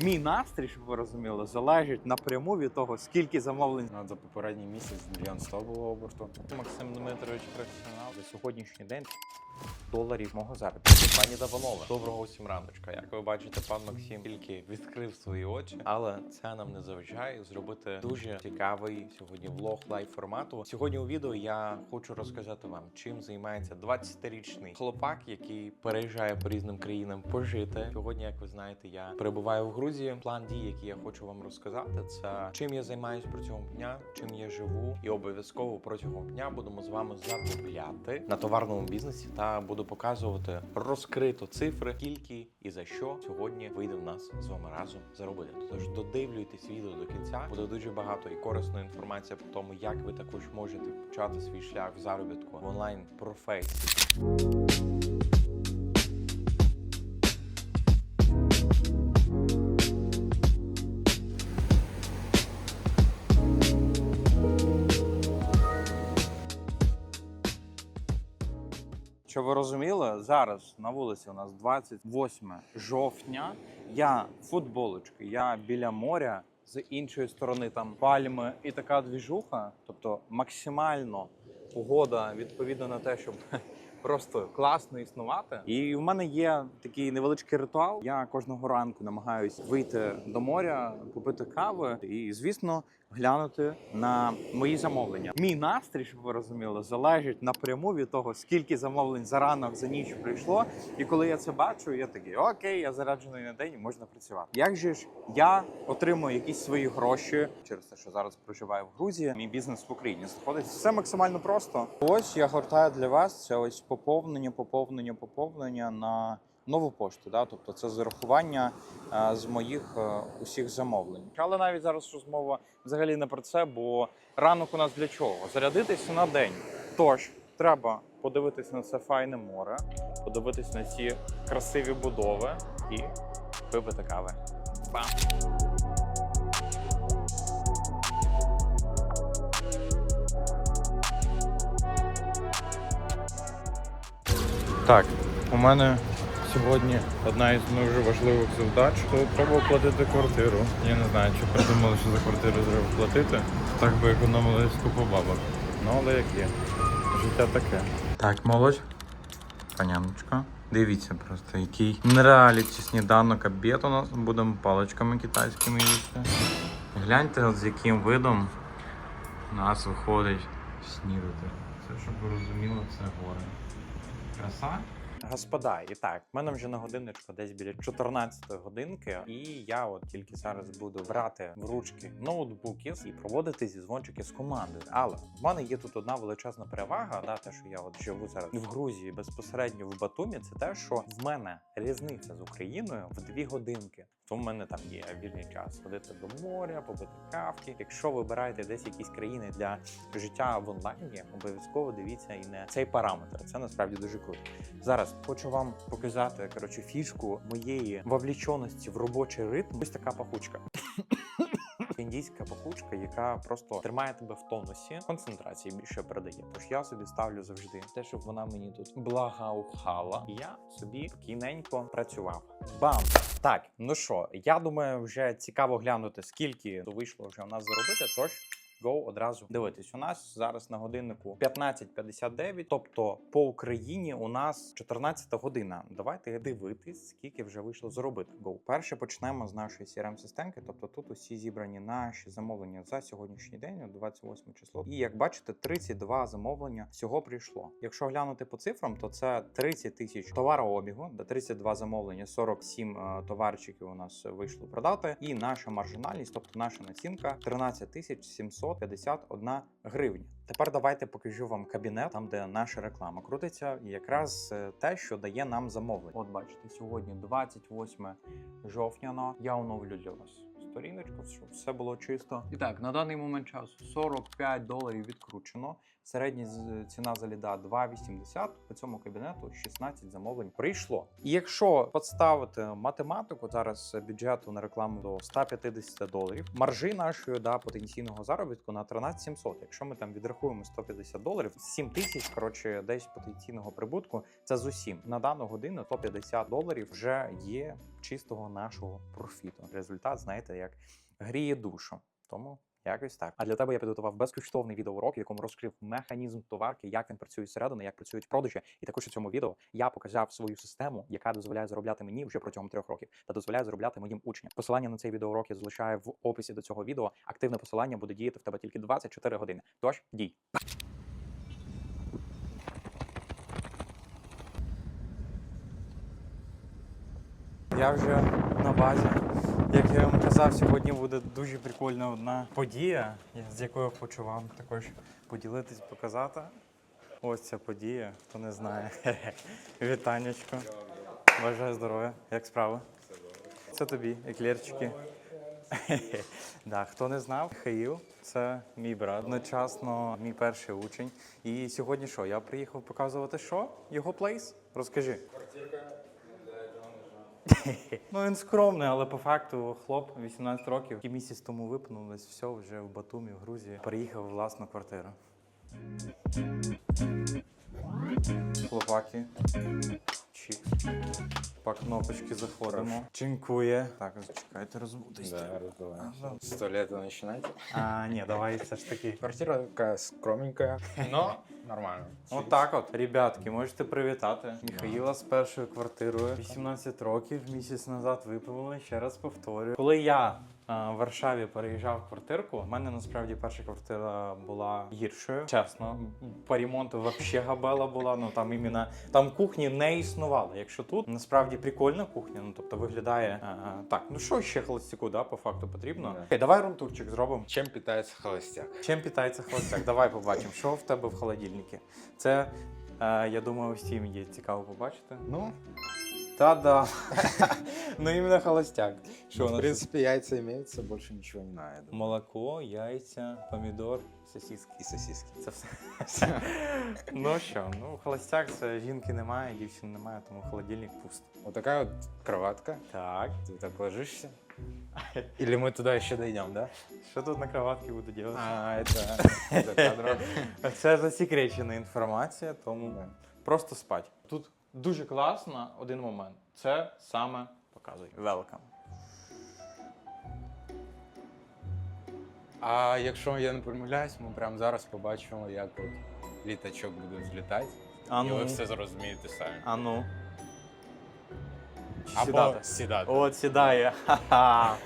Мій настрій, щоб ви розуміли, залежить напряму від того, скільки замовлень на за попередній місяць мільйон сто було оберту. Максим Дмитрович професіонал за сьогоднішній день доларів мого заробітку. Пані та панове, доброго усім раночка. Як ви бачите, пан Максим тільки відкрив свої очі, але це нам не заважає зробити дуже цікавий сьогодні влог лайв формату. Сьогодні у відео я хочу розказати вам, чим займається 20-річний хлопак, який переїжджає по різним країнам пожити. Сьогодні, як ви знаєте, я перебуваю в Грузії. План дій, який я хочу вам розказати, це чим я займаюся протягом дня, чим я живу, і обов'язково протягом дня будемо з вами заробляти на товарному бізнесі та буду показувати розкрито цифри, скільки і за що сьогодні вийде в нас з вами разом заробити. Тож додивлюйтесь відео до кінця. Буде дуже багато і корисної інформації по тому, як ви також можете почати свій шлях в заробітку в онлайн професії. Ви розуміли, зараз на вулиці у нас 28 жовтня. Я футболочки, я біля моря. З іншої сторони там пальми і така двіжуха. Тобто максимально погода відповідна на те, щоб просто класно існувати. І в мене є такий невеличкий ритуал. Я кожного ранку намагаюсь вийти до моря, купити кави і, звісно, глянути на мої замовлення. Мій настрій, щоб ви розуміли, залежить напряму від того, скільки замовлень за ранок за ніч прийшло. І коли я це бачу, я такий окей, я заряджений на день, можна працювати. Як же ж я отримую якісь свої гроші через те, що зараз проживаю в Грузії? Мій бізнес в Україні знаходиться все максимально просто. Ось я гортаю для вас це ось поповнення, поповнення, поповнення на. Нову пошту, да, тобто це зарахування е, з моїх е, усіх замовлень. Але навіть зараз розмова взагалі не про це, бо ранок у нас для чого? Зарядитися на день. Тож треба подивитися на це файне море, подивитися на ці красиві будови і випити кави. Бам! Так, у мене сьогодні одна із дуже важливих завдач, то треба оплатити квартиру. Я не знаю, чи придумали, що за квартиру треба платити. Так би економили купу бабок. Ну, але як є. Життя таке. Так, молодь. Паняночка. Дивіться просто, який нереаліті сніданок обід у нас. Будемо паличками китайськими їсти. Гляньте, з яким видом у нас виходить снідати. Це щоб ви розуміли, це горе. Краса? Господа, і так, в мене вже на годиночку десь біля 14 годинки, і я от тільки зараз буду брати в ручки ноутбуки і проводити зізвончики з командою. Але в мене є тут одна величезна перевага, да, те, що я от живу зараз в Грузії безпосередньо в Батумі, це те, що в мене різниця з Україною в дві годинки. То в мене там є вільний час ходити до моря, попити кавки. Якщо вибираєте десь якісь країни для життя в онлайні, обов'язково дивіться і на цей параметр. Це насправді дуже круто. Зараз хочу вам показати коротше фішку моєї вовліченості в робочий ритм. Ось така пахучка. Індійська пахучка, яка просто тримає тебе в тонусі, концентрації більше передає. Тож я собі ставлю завжди те, щоб вона мені тут благоухала. І я собі спокійненько працював. Бам! Так, ну що, я думаю, вже цікаво глянути, скільки вийшло вже у нас заробити. Тож Go одразу дивитись. У нас зараз на годиннику 15.59, тобто по Україні у нас 14 година. Давайте дивитись, скільки вже вийшло зробити. Go. Перше почнемо з нашої crm системки Тобто тут усі зібрані наші замовлення за сьогоднішній день, 28 число. І як бачите, 32 замовлення всього прийшло. Якщо глянути по цифрам, то це 30 тисяч товарообігу, до 32 замовлення, 47 е, товарчиків у нас вийшло продати. І наша маржинальність, тобто наша націнка, 13 тисяч 751 гривня. Тепер давайте покажу вам кабінет, там де наша реклама крутиться, і якраз е, те, що дає нам замовлення. От бачите, сьогодні 28 жовтня. Я оновлю для вас сторіночку, щоб все було чисто. І так, на даний момент часу 45 доларів відкручено. Середня ціна за ліда 2,80. По цьому кабінету 16 замовлень прийшло. І якщо підставити математику зараз бюджету на рекламу до 150 доларів, маржи нашої да, потенційного заробітку на 13 700. Якщо ми там відрахуємо 150 доларів, 7 тисяч, коротше, десь потенційного прибутку. Це з усім на дану годину 150 доларів вже є чистого нашого профіту. Результат, знаєте, як гріє душу. Тому якось так. А для тебе я підготував безкоштовний відеоурок, в якому розкрив механізм товарки, як він працює зсередини, як працюють продажі. І також у цьому відео я показав свою систему, яка дозволяє заробляти мені вже протягом трьох років та дозволяє заробляти моїм учням. Посилання на цей відеоурок я залишаю в описі до цього відео. Активне посилання буде діяти в тебе тільки 24 години. Тож дій. Я вже на базі. Як я вам казав, сьогодні буде дуже прикольна одна подія, з якою хочу вам також поділитись, показати. Ось ця подія, хто не знає. Вітанечко. Бажаю здоров'я. Як справи? Це тобі, еклерчики. да, хто не знав, Михаїл це мій брат, одночасно мій перший учень. І сьогодні що? Я приїхав показувати що? Його плейс? Розкажи. Ну він скромний, але по факту хлоп 18 років. І місяць тому випнулось, все вже в Батумі, в Грузії. Переїхав в власну квартиру. Хлопаки. Чик. По кнопочки заходимо. Чинкує. Так, чекайте, розбудись. Да, раздавай. С туалета начинать. А, ні, давай все ж таки. Квартира такая скромненькая, но нормально. От так от, ребятки, можете привітати Михаїла з першою квартирою. 18 років місяць назад виповнили. Ще раз повторюю. Коли я в Варшаві переїжджав в квартирку, в мене насправді перша квартира була гіршою. Чесно, по ремонту вообще габела була. Ну там іменно там кухні не існувало. Якщо тут насправді прикольна кухня, ну тобто виглядає а, так. Ну що ще холостяку, да, по факту потрібно. Да. Окей, давай румтурчик зробимо. Чем питается холостяк? Чим питається холостяк? Давай побачимо, що в тебе в холодильнику. Це, е, я думаю, всім є цікаво побачити. Ну, Та-да. ну іменно холостяк. Що у в нас? принципе, яйца имеются, больше ничего не надо. я думаю. Молоко, яйця, помідор, сосиски. И сосиски. Це все. ну що, ну холостяк це жінки немає, дівчин немає, тому холодильник пуст. Вот такая вот кроватка. Так. Ты так ложишься. Или мы туда еще дойдем, да? Що тут на кроватці буду робити? А, это, это кадр. Це засекречена інформація, тому Да. просто спать. Тут дуже класно один момент. Це саме показує. Welcome. А якщо я не помиляюсь, ми прямо зараз побачимо, як от літачок буде злітати. А І ну, ви все зрозумієте самі. а ну. Чи Або сідати? сідати. От сідає. Ха-ха.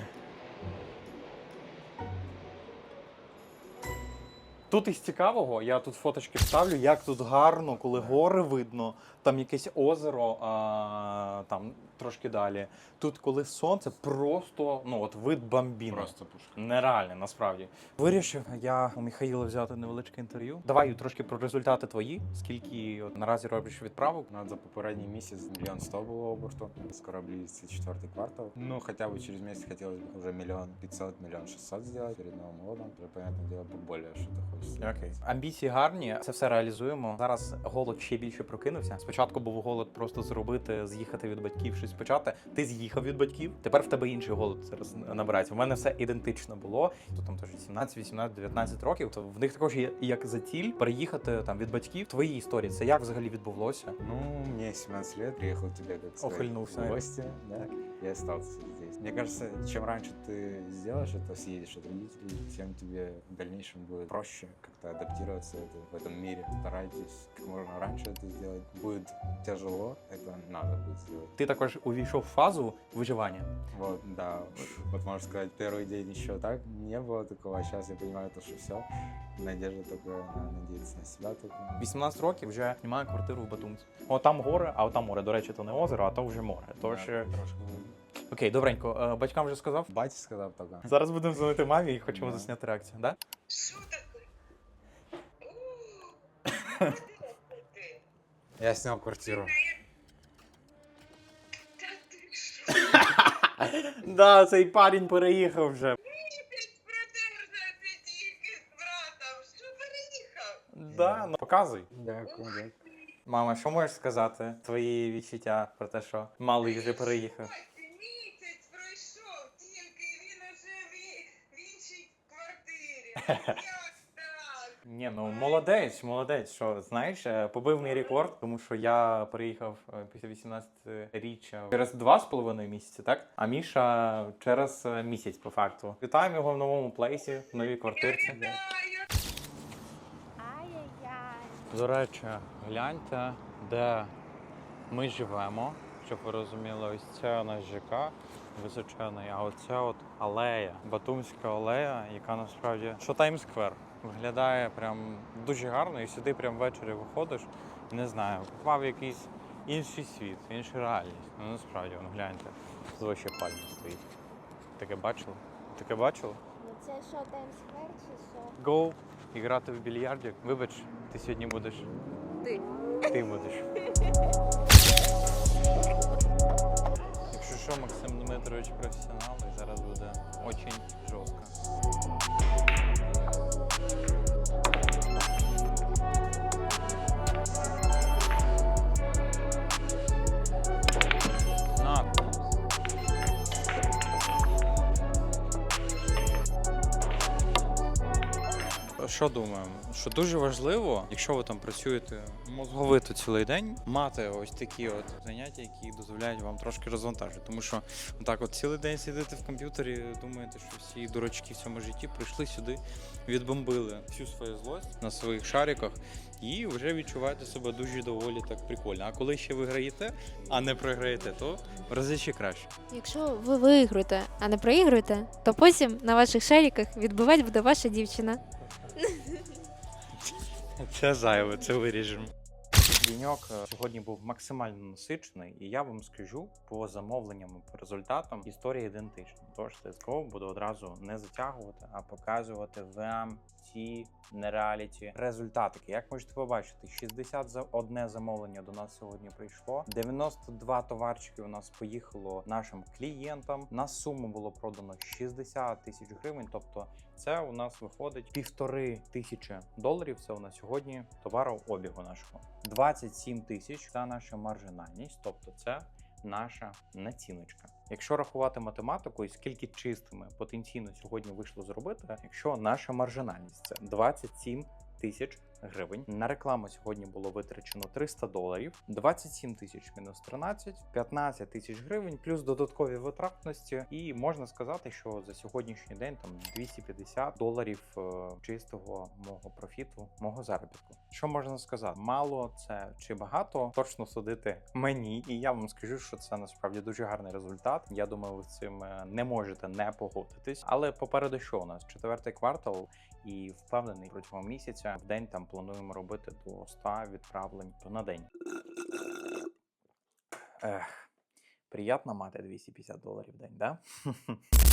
Тут із цікавого, я тут фоточки вставлю, як тут гарно, коли гори видно, там якесь озеро, а, там трошки далі. Тут, коли сонце, просто ну от вид бомбіно. Просто пушка. Нереально, насправді. Вирішив я у Михаїла взяти невеличке інтерв'ю. Давай трошки про результати твої. Скільки от, наразі робиш відправок? Ну, за попередній місяць мільйон сто було оберту. Скоро близится четвертый квартал. Ну, хотя бы через месяц хотелось бы уже миллион пятьсот, миллион шестьсот сделать перед Новым годом. Уже, понятное дело, поболее что-то хочется. Окей. Амбіції гарні, це все реалізуємо. Зараз голод ще більше прокинувся. Спочатку був голод просто зробити, з'їхати від батьків, щось почати. Ти з'їхав від батьків. Тепер в тебе інший голод зараз набирається. У мене все ідентично було. То там теж 17, 18, 19 років. То в них також є як за ціль переїхати там від батьків. Твої історії, це як взагалі відбувалося? Ну, мені 17 років, приїхав к тебе как сказать, Охольнулся. в гости, да, Я остался здесь. Мне кажется, чем раньше ты сделаешь это, съедешь от родителей, тем тебе в дальнейшем будет проще как-то адаптироваться это- в этом мире. Старайтесь как можно раньше это сделать. Будет тяжело, это надо будет сделать. Ти також увійшов в фазу виживання. Вот, да, вот, вот можно сказать, первый день еще так не было такого, а сейчас я понимаю то, что все, надежда только на, надеяться на себя только. 18 років вже знімаю квартиру в Батумці. О, там гори, а там море. До речі, то не озеро, а то вже море. Тож Да, е, трошки. окей, добренько. Е, Батькам вже сказав. Батя сказал только. Зараз будемо дзвонити мамі і хочемо Да. засняти реакцію. Да? Що таке? О, ти? Я снял квартиру. Та ти що? Да, цей парень переїхав вже. З братом. Що переїхав? Да, ну показуй. Дякую, дякую. Мама, що можеш сказати? Твої відчуття про те, що малий вже переїхав місяць пройшов тільки, і він уже в, і- в іншій квартирі. Як так? Ні, ну молодець, молодець. Що знаєш, е, побив мій рекорд, тому що я переїхав е, після 18 річчя через два з половиною місяці, так? А Міша через е, місяць, по факту. Вітаємо його в новому плейсі, в новій квартирці. Вітаю! До речі, гляньте, де ми живемо, щоб ви розуміли, ось це у нас ЖК височений, а оце от алея, Батумська алея, яка насправді що Таймсквер. Виглядає прям дуже гарно, і сюди прям ввечері виходиш, не знаю, попав якийсь інший світ, інша реальність. Ну насправді, ну гляньте, тут ще пальма стоїть. Таке бачили? Таке бачили? Ну це що, Таймс-сквер чи що? Гоу і грати в більярдик. Вибач, ти сьогодні будеш. Ти. Ти будеш. Що, Максим Дмитрович професіонал і зараз буде очень жорстко. Що думаємо? Що дуже важливо, якщо ви там працюєте мозговито цілий день, мати ось такі от заняття, які дозволяють вам трошки розвантажити. Тому що так, от цілий день сидите в комп'ютері, думаєте, що всі дурачки в цьому житті прийшли сюди, відбомбили всю свою злость на своїх шариках і вже відчуваєте себе дуже доволі так прикольно. А коли ще ви граєте, а не програєте, то в рази ще краще. Якщо ви виграєте, а не проігруєте, то потім на ваших шариках відбивати буде ваша дівчина. Це зайве, це виріжемо. Діньок е, сьогодні був максимально насичений, і я вам скажу по замовленням по результатам історія ідентична. Тож CSGO буду одразу не затягувати, а показувати вам ці нереаліті результатики. Як можете побачити, 60 за одне замовлення до нас сьогодні прийшло. 92 товарчики у нас поїхало нашим клієнтам. На суму було продано 60 тисяч гривень. Тобто, це у нас виходить півтори тисячі доларів. Це у нас сьогодні товарообігу нашого. 27 тисяч це наша маржинальність, тобто це наша націночка. Якщо рахувати математику, і скільки чистими потенційно сьогодні вийшло зробити, якщо наша маржинальність це 27 тисяч гривень. На рекламу сьогодні було витрачено 300 доларів, 27 тисяч мінус 13, 15 тисяч гривень, плюс додаткові витратності. І можна сказати, що за сьогоднішній день там 250 доларів е, чистого мого профіту, мого заробітку. Що можна сказати? Мало це чи багато? Точно судити мені, і я вам скажу, що це насправді дуже гарний результат. Я думаю, ви з цим е, не можете не погодитись. Але попереду що у нас четвертий квартал, і впевнений протягом місяця в день там плануємо робити до 100 відправлень на день. Ех, приємно мати 250 доларів в день, да?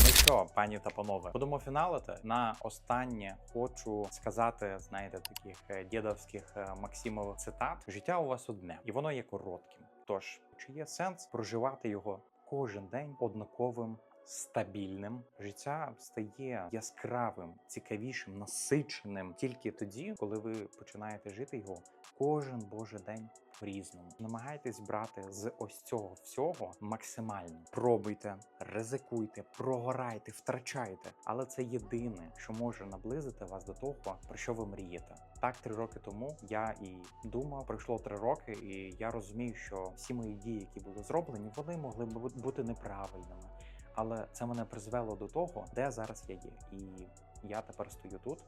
Ну що, пані та панове, будемо фіналити. На останнє хочу сказати, знаєте, таких е, дідовських е, Максимових цитат: життя у вас одне, і воно є коротким. Тож, чи є сенс проживати його кожен день однаковим? Стабільним життя стає яскравим, цікавішим, насиченим тільки тоді, коли ви починаєте жити його кожен божий день по-різному. Намагайтесь брати з ось цього всього максимально. Пробуйте, ризикуйте, прогорайте, втрачайте. Але це єдине, що може наблизити вас до того, про що ви мрієте. Так, три роки тому я і думав, пройшло три роки, і я розумію, що всі мої дії, які були зроблені, вони могли б бути неправильними. Але це мене призвело до того, де зараз я є. І я тепер стою тут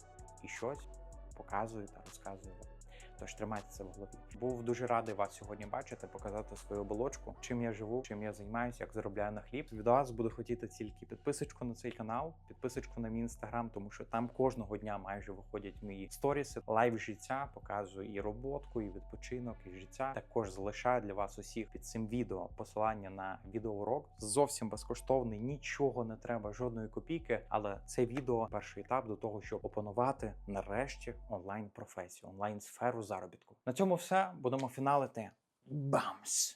і щось показую та розказую. Тож тримайте це в голові. Був дуже радий вас сьогодні бачити, показати свою оболочку, чим я живу, чим я займаюся, як заробляю на хліб. Від вас буду хотіти тільки підписочку на цей канал, підписочку на мій інстаграм, тому що там кожного дня майже виходять мої сторіси, лайв життя, показую і роботку, і відпочинок, і життя. Також залишаю для вас усіх під цим відео посилання на відеоурок. Зовсім безкоштовний, нічого не треба, жодної копійки. Але це відео перший етап до того, щоб опанувати нарешті онлайн професію, онлайн сферу заробітку. На цьому все будемо фіналити. Бамс!